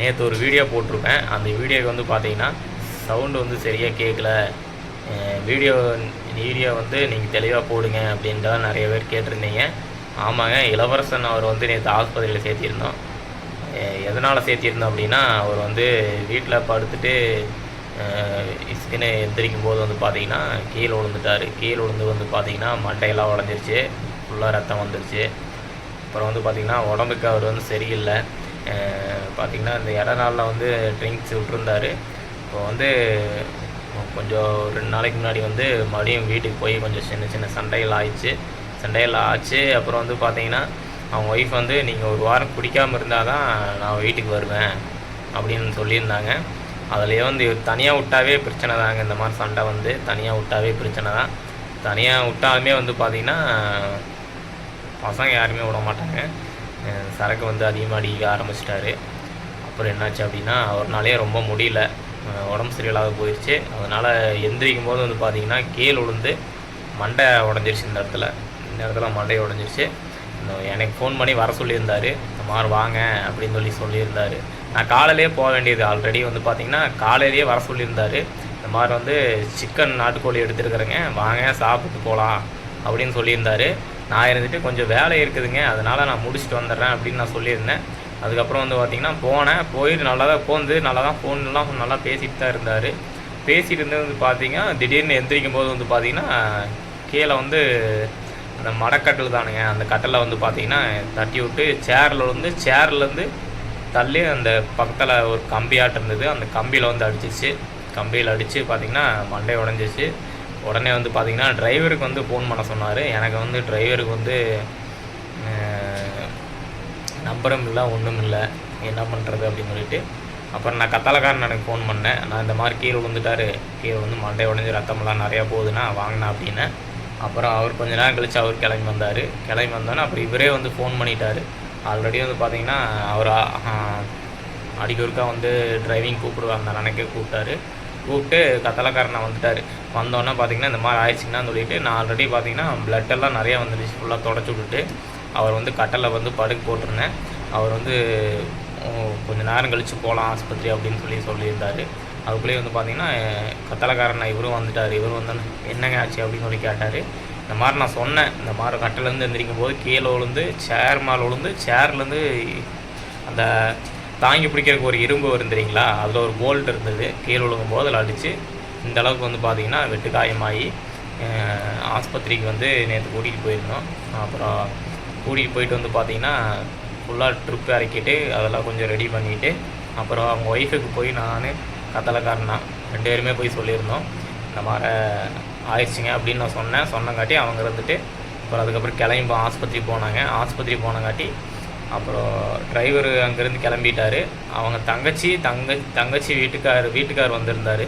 நேற்று ஒரு வீடியோ போட்டிருப்பேன். அந்த வீடியோக்கு வந்து பார்த்தீங்கன்னா சவுண்டு வந்து சரியாக கேட்கல வீடியோ வீடியோ வந்து நீங்கள் தெளிவாக போடுங்க அப்படின்றத நிறைய பேர் கேட்டிருந்தீங்க. ஆமாங்க இளவரசன் அவர் வந்து நேற்று ஆஸ்பத்திரியில் சேர்த்திருந்தோம். எதனால் சேர்த்திருந்தோம் அப்படின்னா அவர் வந்து வீட்டில் படுத்துட்டு இஸ்கின்னு எந்திரிக்கும் போது வந்து பார்த்தீங்கன்னா கீழே விழுந்துட்டார். கீழே விழுந்து வந்து பார்த்தீங்கன்னா மண்டையெல்லாம் உடஞ்சிருச்சு. ஃபுல்லாக ரத்தம் வந்துருச்சு. அப்புறம் வந்து பார்த்திங்கன்னா உடம்புக்கு அவர் வந்து சரியில்லை. பார்த்திங்கன்னா இந்த இட நாளில் வந்து ட்ரிங்க்ஸ் விட்டுருந்தாரு. இப்போ வந்து கொஞ்சம் ரெண்டு நாளைக்கு முன்னாடி வந்து மறுபடியும் வீட்டுக்கு போய் கொஞ்சம் சின்ன சின்ன சண்டைகள் ஆயிடுச்சு. சண்டைகள் ஆச்சு. அப்புறம் வந்து பார்த்திங்கன்னா அவங்க ஒய்ஃப் வந்து நீங்கள் ஒரு வாரம் குடிக்காமல் இருந்தால் தான் நான் வீட்டுக்கு வருவேன் அப்படின்னு சொல்லியிருந்தாங்க. அதுலேயே வந்து தனியாக விட்டாவே பிரச்சனை தாங்க இந்த மாதிரி சண்டை வந்து. தனியாக விட்டாவே பிரச்சனை தான். தனியாக விட்டாலுமே வந்து பார்த்திங்கன்னா பசங்க யாருமே விட மாட்டாங்க. சரக்கு வந்து அதிகமாக அடிக்க ஆரம்பிச்சிட்டாரு. அப்புறம் என்னாச்சு அப்படின்னா அவர்னாலே ரொம்ப முடியல. உடம்பு சரியில்லாத போயிடுச்சு அதனால் எந்திரிக்கும் போது வந்து பார்த்திங்கன்னா கீழ் விழுந்து மண்டை உடஞ்சிருச்சு இந்த இடத்துல. இந்த இடத்துல மண்டை உடஞ்சிருச்சு. எனக்கு ஃபோன் பண்ணி வர சொல்லியிருந்தார். இந்த மாதிரி வாங்க அப்படின்னு சொல்லி சொல்லியிருந்தார். நான் காலையிலே போக வேண்டியது. ஆல்ரெடி வந்து பார்த்திங்கன்னா காலையிலேயே வர சொல்லியிருந்தார். இந்த மாதிரி வந்து சிக்கன் நாட்டுக்கோழி எடுத்துருக்குறேங்க. வாங்க சாப்பிட்டு போகலாம் அப்படின்னு சொல்லியிருந்தார். நான் இருந்துட்டு கொஞ்சம் வேலை இருக்குதுங்க அதனால் நான் முடிச்சுட்டு வந்துடுறேன் அப்படின்னு நான் சொல்லியிருந்தேன். அதுக்கப்புறம் வந்து பார்த்திங்கன்னா போனேன் போயிட்டு நல்லா தான் போந்து நல்லா தான் ஃபோன்லாம் நல்லா பேசிட்டு தான் இருந்தார். பேசிகிட்டு இருந்தது வந்து பார்த்தீங்கன்னா திடீர்னு எந்திரிக்கும் போது வந்து பார்த்திங்கன்னா கீழே வந்து அந்த மடக்கட்டில் தானுங்க அந்த கட்டில் வந்து பார்த்தீங்கன்னா தட்டி விட்டு சேரில் வந்து சேர்லேருந்து தள்ளி அந்த பக்கத்தில் ஒரு கம்பியாட்டம் இருந்தது. அந்த கம்பியில் வந்து அடிச்சிச்சு கம்பியில் அடித்து பார்த்தீங்கன்னா மண்டை உடஞ்சிச்சு உடனே வந்து பார்த்திங்கன்னா டிரைவருக்கு வந்து ஃபோன் பண்ண சொன்னார். எனக்கு வந்து டிரைவருக்கு வந்து நம்பரும் இல்லை ஒன்றும் இல்லை. என்ன பண்ணுறது அப்படின்னு சொல்லிட்டு அப்புறம் நான் கத்தாலக்காரன் எனக்கு ஃபோன் பண்ணேன். நான் இந்த மாதிரி கீழே விழுந்துட்டாரு. கீழே வந்து மண்டை உடஞ்சி ரத்தமெல்லாம் நிறையா போகுதுன்னா வாங்கினா அப்படின்னு. அப்புறம் அவர் கொஞ்ச நேரம் கழித்து அவர் கிளம்பி வந்தார். கிளம்பி வந்தோன்னே அப்புறம் இவரே வந்து ஃபோன் பண்ணிட்டார். ஆல்ரெடி வந்து பார்த்திங்கன்னா அவர் அடிக்கொருக்கா வந்து டிரைவிங் கூப்பிடுவாங்க அந்த அன்னைக்கே கூப்பிட்டாரு. கூப்பிட்டு கத்தலக்காரனை வந்துட்டார். வந்தோன்னே பார்த்தீங்கன்னா இந்த மாதிரி ஆயிடுச்சுங்கன்னு சொல்லிட்டு நான் ஆல்ரெடி பார்த்தீங்கன்னா பிளட் எல்லாம் நிறையா வந்துடுச்சு ஃபுல்லாக தொடச்சி விட்டுட்டு. அவர் வந்து கட்டலை வந்து படுக்க போட்டிருந்தேன். அவர் வந்து கொஞ்சம் கொஞ்ச நேரம் கழித்து போகலாம் ஆஸ்பத்திரி அப்படின்னு சொல்லி சொல்லியிருந்தார். அதுக்குள்ளேயே வந்து பார்த்தீங்கன்னா கத்தலக்காரன் இவரும் வந்துட்டார். இவரும் வந்து என்னங்க ஆச்சு? அப்படின்னு சொல்லி கேட்டார். இந்த மாதிரி நான் சொன்னேன். இந்த மாதிரி கட்டிலேருந்து எந்திரிக்கும் போது கீழே விழுந்து சேர் மேலே விழுந்து சேர்லேருந்து அந்த தாங்கி பிடிக்கிறதுக்கு ஒரு இரும்பு வரும் தெரியுங்களா? அதில் ஒரு போல்ட் இருந்தது. கீழே விழுகும் போது அதில் அடித்து இந்த அளவுக்கு வந்து பார்த்திங்கன்னா வெட்டு காயமாகி ஆஸ்பத்திரிக்கு வந்து நேற்று கூட்டிகிட்டு போயிருந்தோம். அப்புறம் கூட்டிகிட்டு போயிட்டு வந்து பார்த்திங்கன்னா ஃபுல்லாக ட்ரிப் இறக்கிட்டு அதெல்லாம் கொஞ்சம் ரெடி பண்ணிவிட்டு அப்புறம் அவங்க ஒய்ஃபுக்கு போய் நான் கத்தலைக்காரனா ரெண்டு பேருமே போய் சொல்லியிருந்தோம். இந்த மாதிரி ஆயிடுச்சுங்க அப்படின்னு நான் சொன்னேன். சொன்னங்காட்டி அவங்க இருந்துட்டு அப்புறம் அதுக்கப்புறம் கிளம்பி ஆஸ்பத்திரி போனாங்க. ஆஸ்பத்திரி போனங்காட்டி அப்புறம் டிரைவர் அங்கேருந்து கிளம்பிட்டாரு. அவங்க தங்கச்சி தங்க தங்கச்சி வீட்டுக்கார் வீட்டுக்கார் வந்திருந்தார்.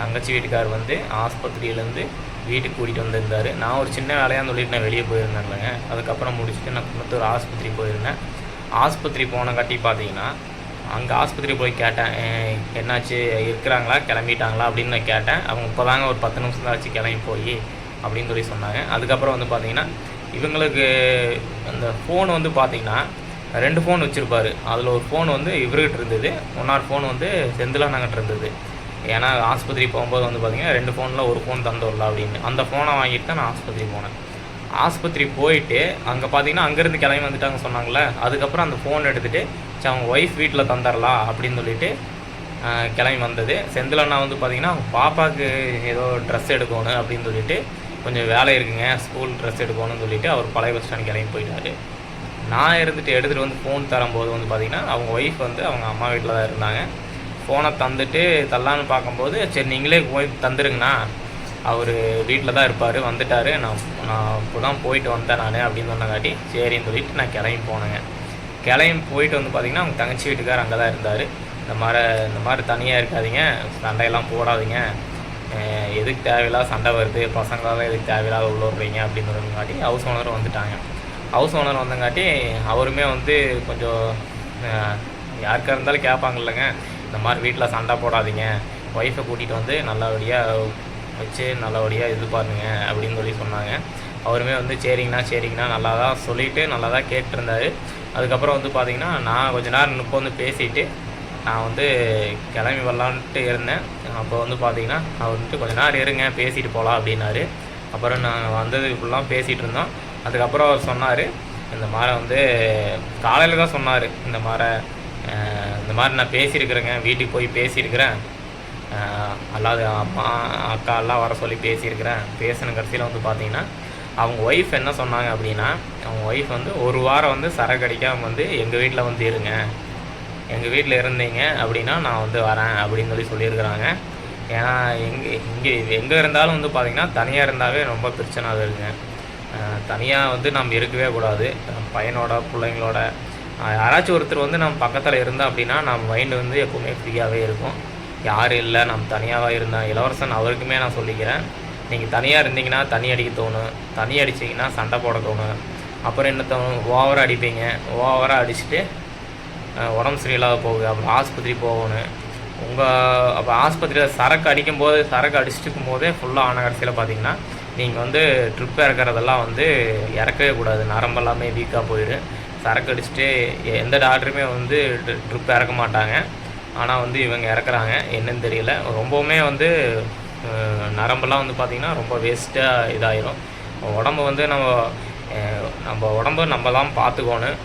தங்கச்சி வீட்டுக்கார் வந்து ஆஸ்பத்திரியிலேருந்து வீட்டுக்கு கூட்டிகிட்டு வந்திருந்தார். நான் ஒரு சின்ன வேலையாக சொல்லிட்டு நான் வெளியே போயிருந்தேன்லங்க அதுக்கப்புறம் முடிச்சுட்டு நான் குன்னத்தூர் ஆஸ்பத்திரி போயிருந்தேன். ஆஸ்பத்திரி போனங்காட்டி பார்த்தீங்கன்னா அங்கே ஆஸ்பத்திரி போய் கேட்டேன் என்னாச்சு? இருக்கிறாங்களா? கிளம்பிட்டாங்களா? அப்படின்னு நான் கேட்டேன். அவங்க இப்போ தாங்க ஒரு பத்து நிமிஷம் தான் ஆச்சு கிளம்பி போய் அப்படின்னு சொல்லி சொன்னாங்க. அதுக்கப்புறம் வந்து பார்த்தீங்கன்னா இவங்களுக்கு அந்த ஃபோன் வந்து பார்த்தீங்கன்னா ரெண்டு ஃபோன் வச்சுருப்பாரு. அதில் ஒரு ஃபோன் வந்து இவர்கிட்ட இருந்தது. ஒன்னார் ஃபோன் வந்து செந்திலானங்கிட்ட இருந்தது. ஏன்னா ஆஸ்பத்திரி போகும்போது வந்து பார்த்தீங்கன்னா ரெண்டு ஃபோனில் ஒரு ஃபோன் தந்துடல அப்படின்னு. அந்த ஃபோனை வாங்கிட்டு தான் நான் ஆஸ்பத்திரி போனேன். ஆஸ்பத்திரி போயிட்டு அங்கே பார்த்தீங்கன்னா அங்கேருந்து கிளம்பி வந்துட்டாங்க சொன்னாங்களே அதுக்கப்புறம் அந்த ஃபோன் எடுத்துகிட்டு சரி அவங்க ஒய்ஃப் வீட்டில் தந்துடலாம் அப்படின்னு சொல்லிட்டு கிளம்பி வந்தது. செந்தில் அண்ணா வந்து பார்த்தீங்கன்னா அவங்க பாப்பாவுக்கு ஏதோ ட்ரெஸ் எடுக்கணும் அப்படின்னு சொல்லிட்டு கொஞ்சம் வேலை இருக்குங்க ஸ்கூல் ட்ரெஸ் எடுக்கணும்னு சொல்லிட்டு அவர் பழைய பஸ் ஸ்டாண்ட் கிளம்பி போயிட்டாரு. நான் இருந்துட்டு எடுத்துகிட்டு வந்து ஃபோன் தரும்போது வந்து பார்த்தீங்கன்னா அவங்க ஒய்ஃப் வந்து அவங்க அம்மா வீட்டில் தான் இருந்தாங்க. ஃபோனை தந்துட்டு தரலான்னு பார்க்கும்போது சரி நீங்களே போய் தந்துருங்கண்ணா. அவர் வீட்டில் தான் இருப்பார் வந்துட்டார். நான் நான் இப்போ தான் போயிட்டு வந்தேன் நான் அப்படின்னு சொன்னங்காட்டி சரின்னு சொல்லிட்டு நான் கிளம்பி போனேங்க. கிளம்பி போயிட்டு வந்து பார்த்தீங்கன்னா அவங்க தங்கச்சி வீட்டுக்கார் அங்கே தான் இருந்தார். இந்த மாதிரி இந்த மாதிரி தனியாக இருக்காதீங்க. சண்டையெல்லாம் போடாதீங்க. எதுக்கு தேவையில்லாத சண்டை வருது? பசங்களால் எதுக்கு தேவையில்லாத உள்ள இருக்கீங்க அப்படின்னு சொன்னங்காட்டி ஹவுஸ் ஓனர் வந்துட்டாங்க. ஹவுஸ் ஓனர் வந்தங்காட்டி அவருமே வந்து கொஞ்சம் யாருக்காக இருந்தாலும் கேட்பாங்க இல்லைங்க இந்த மாதிரி வீட்டில் சண்டை போடாதீங்க. ஒய்ஃபை கூட்டிகிட்டு வந்து நல்லபடியாக வச்சு நல்லபடியாக இது பாருங்க அப்படின்னு சொல்லி சொன்னாங்க. அவருமே வந்து சரிங்கண்ணா சரிங்கண்ணா நல்லா தான் சொல்லிவிட்டு நல்லா தான் கேட்டிருந்தார். அதுக்கப்புறம் வந்து பார்த்திங்கன்னா நான் கொஞ்ச நேரம் இப்போ வந்து பேசிட்டு நான் வந்து கிளம்பி வரலான்ட்டு இருந்தேன். அப்போ வந்து பார்த்திங்கன்னா அவர் வந்துட்டு கொஞ்ச நேரம் இருங்க பேசிட்டு போகலாம் அப்படின்னாரு. அப்புறம் நாங்கள் வந்தது இப்படிலாம் பேசிகிட்டு இருந்தோம். அதுக்கப்புறம் அவர் சொன்னார் இந்த மாதிரி வந்து காலையில் தான் சொன்னார் இந்த மாதிரி இந்த மாதிரி நான் பேசியிருக்கிறேங்க வீட்டுக்கு போய் பேசியிருக்கிறேன். அல்லாது அம்மா அக்கா எல்லாம் வர சொல்லி பேசியிருக்கிறேன். பேசின கடைசியில் வந்து பார்த்தீங்கன்னா அவங்க ஒய்ஃப் என்ன சொன்னாங்க அப்படின்னா அவங்க ஒய்ஃப் வந்து ஒரு வாரம் வந்து சரக்கு அடிக்காமல் வந்து எங்கள் வீட்டில் வந்து இருங்க எங்கள் வீட்டில் இருந்தீங்க அப்படின்னா நான் வந்து வரேன் அப்படின்னு சொல்லி சொல்லியிருக்கிறாங்க. ஏன்னா எங்கே இங்கே எங்கே இருந்தாலும் வந்து பார்த்திங்கன்னா தனியாக இருந்தாவே ரொம்ப பிரச்சனை இருக்குங்க தனியாக வந்து நம்ம இருக்கவே கூடாது. நம்ம பையனோட பிள்ளைங்களோட. யாராச்சும் ஒருத்தர் வந்து நம்ம பக்கத்தில் இருந்தால் அப்படின்னா நம்ம மைண்டு வந்து எப்போவுமே ஃப்ரீயாகவே இருக்கும். யாரும் இல்லை நம்ம தனியாக இருந்தால் இளவரசன் அவருக்குமே நான் சொல்லிக்கிறேன். நீங்கள் தனியாக இருந்தீங்கன்னா தனி அடிக்க தோணும். தனி அடிச்சிங்கன்னா சண்டை போட தோணும். அப்புறம் என்ன தோணும்? ஓவராக அடிப்பீங்க. ஓவராக அடிச்சுட்டு உடம்பு சரியில்லாத போகுது. அப்புறம் ஆஸ்பத்திரி போகணும். உங்கள் அப்போ ஆஸ்பத்திரியில் சரக்கு அடிக்கும்போது சரக்கு அடிச்சுட்டு இருக்கும்போதே ஃபுல்லாக ஆன கடைசியில் பார்த்தீங்கன்னா நீங்கள் வந்து ட்ரிப் இறக்குறதெல்லாம் வந்து இறக்கவே கூடாது. நரம்பு எல்லாமே வீக்காக போயிடும் சரக்கு அடிச்சுட்டு எ- எந்த டாக்டருமே வந்து ட்ரிப் இறக்க மாட்டாங்க. ஆனால் வந்து இவங்க இறக்குறாங்க. என்னன்னு தெரியல. ரொம்பவுமே வந்து நரம்பெல்லாம் வந்து பார்த்திங்கன்னா ரொம்ப வேஸ்ட்டாக இதாயிரும். உடம்பு வந்து நம்ம நம்ம உடம்ப நம்ம தான் பார்த்துக்கோணும்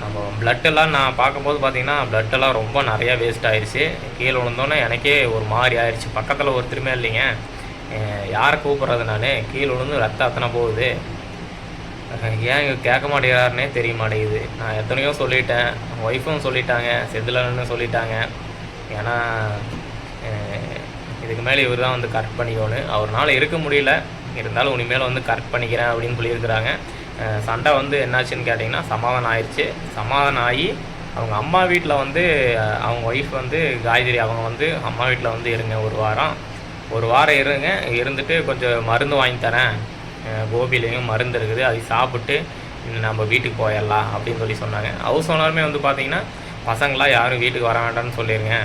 நம்ம ப்ளட்டெல்லாம் நான் பார்க்கும்போது பார்த்திங்கன்னா ப்ளட்டெல்லாம் ரொம்ப நிறையா வேஸ்ட் ஆயிடுச்சு கீழே விழுந்தோன்னே எனக்கே ஒரு மாதிரி ஆயிடுச்சு பக்கத்தில் ஒருத்தருமே இல்லைங்க. யாரை கூப்பிட்றது நான்? கீழே விழுந்து ரத்தம் அத்தனை போகுது. ஏன் இங்கே கேட்க மாட்டேங்கிறாருனே தெரிய மாட்டேங்குது. நான் எத்தனையோ சொல்லிட்டேன். ஒய்ஃபும் சொல்லிட்டாங்க. செந்திலன்னு சொல்லிட்டாங்க. ஏன்னா இதுக்கு மேலே இவர் தான் வந்து கரெக்ட் பண்ணிக்கணும் அவர்னால இருக்க முடியல. இருந்தாலும் இனிமேல் வந்து கரெக்ட் பண்ணிக்கிறேன் அப்படின்னு சொல்லியிருக்கிறாங்க. சண்டை வந்து என்னாச்சுன்னு கேட்டிங்கன்னா சமாதானம் ஆயிடுச்சு சமாதானம் ஆகி அவங்க அம்மா வீட்டில் வந்து அவங்க ஒய்ஃப் வந்து காயத்ரி அவங்க வந்து அம்மா வீட்டில் வந்து இருங்க ஒரு வாரம். ஒரு வாரம் இருங்க. இருந்துட்டு கொஞ்சம் மருந்து வாங்கி தரேன். கோபிலையும் மருந்து இருக்குது. அதை சாப்பிட்டு நம்ம வீட்டுக்கு போயிடலாம் அப்படின்னு சொல்லி சொன்னாங்க. ஹவுஸ் ஓனருமே வந்து பார்த்தீங்கன்னா பசங்களாம் யாரும் வீட்டுக்கு வர வேண்டாம்னு சொல்லிடுங்க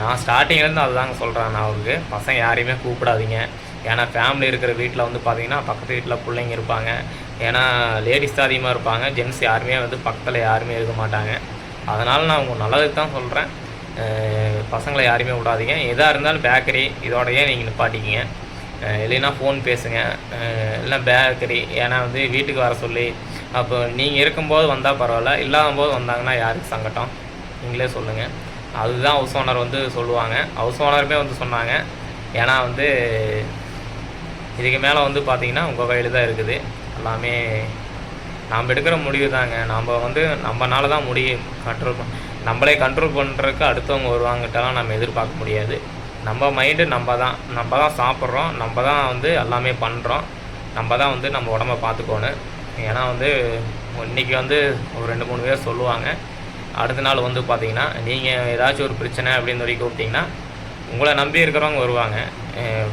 நான் ஸ்டார்டிங்லேருந்து அதுதாங்க சொல்கிறேன் நான் அவருக்கு. பசங்க யாரையுமே கூப்பிடாதீங்க. ஏன்னா ஃபேமிலி இருக்கிற வீட்டில் வந்து பார்த்தீங்கன்னா பக்கத்து வீட்டில் பிள்ளைங்க இருப்பாங்க. ஏன்னா லேடிஸ் தான் அதிகமாக இருப்பாங்க. ஜென்ட்ஸ் யாருமே வந்து பக்கத்தில் யாருமே இருக்க மாட்டாங்க. அதனால் நான் உங்கள் நல்லதுக்கு தான் சொல்கிறேன் பசங்களை யாரையுமே விடாதீங்க. எதாக இருந்தாலும் பேக்கரி இதோடையே நீங்கள் நிப்பாட்டிக்கிங்க. இல்லைன்னா ஃபோன் பேசுங்க. இல்லைனா பேக்கரி ஏன்னா வந்து வீட்டுக்கு வர சொல்லி அப்போ நீங்கள் இருக்கும்போது வந்தால் பரவாயில்ல இல்லாத போது வந்தாங்கன்னா யாருக்கு சங்கட்டம் நீங்களே சொல்லுங்கள் அதுதான் ஹவுஸ் ஓனர் வந்து சொல்லுவாங்க. ஹவுஸ் ஓனருமே வந்து சொன்னாங்க. ஏன்னா வந்து இதுக்கு மேலே வந்து பார்த்தீங்கன்னா உங்கள் கையில் தான் இருக்குது. எல்லாமே நாம் எடுக்கிற முடிவு தாங்க நாம் வந்து நம்மனால தான் முடியும் கண்ட்ரோல் பண்ண நம்மளே கண்ட்ரோல் பண்ணுறதுக்கு அடுத்தவங்க வருவாங்கட்டெல்லாம் நம்ம எதிர்பார்க்க முடியாது. நம்ம மைண்டு நம்ம தான். நம்ம தான் சாப்பிட்றோம். நம்ம தான் வந்து எல்லாமே பண்ணுறோம் நம்ம தான் வந்து நம்ம உடம்ப பார்த்துக்கோணும். ஏன்னா வந்து இன்றைக்கி வந்து ஒரு ரெண்டு மூணு பேர் சொல்லுவாங்க. அடுத்த நாள் வந்து பார்த்தீங்கன்னா நீங்கள் ஏதாச்சும் ஒரு பிரச்சனை அப்படின்னு வரைக்கும் கூப்பிட்டிங்கன்னா உங்களை நம்பி இருக்கிறவங்க வருவாங்க. கூடையே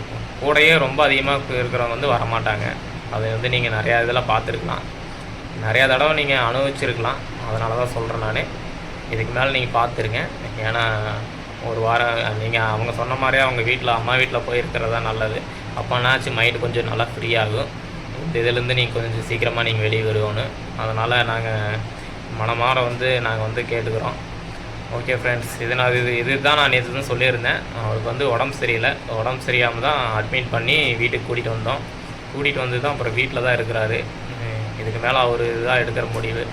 கூடயே ரொம்ப அதிகமாக இருக்கிறவங்க வந்து வரமாட்டாங்க. அது வந்து நீங்கள் நிறையா இதில் பார்த்துருக்கலாம். நிறையா தடவை நீங்கள் அனுபவிச்சிருக்கலாம். அதனால தான் சொல்கிறேன் நான். இதுக்கு மேலே நீங்கள் பார்த்துருங்க ஏன்னா ஒரு வாரம் நீங்கள் அவங்க சொன்ன மாதிரியே அவங்க வீட்டில் அம்மா வீட்டில் போய் இருக்கிறது தான் நல்லது அப்போனாச்சும் மைண்டு கொஞ்சம் நல்லா ஃப்ரீ ஆகும். இந்த இதுலேருந்து நீங்கள் கொஞ்சம் சீக்கிரமாக நீங்கள் வெளியே வருவோன்னு அதனால் நாங்கள் மனமாற வந்து நாங்கள் வந்து கேட்டுக்கிறோம். ஓகே ஃப்ரெண்ட்ஸ் இது நான் இது இது இதுதான் நான் நேற்று தான் சொல்லியிருந்தேன். அவருக்கு வந்து உடம்பு சரியில்லை. உடம்பு சரியாமல் தான் அட்மிட் பண்ணி வீட்டுக்கு கூட்டிகிட்டு வந்தோம். கூட்டிகிட்டு வந்து தான் அப்புறம் வீட்டில் தான் இருக்கிறாரு இதுக்கு மேலே அவர் இதாக எடுக்கிற முடிவு.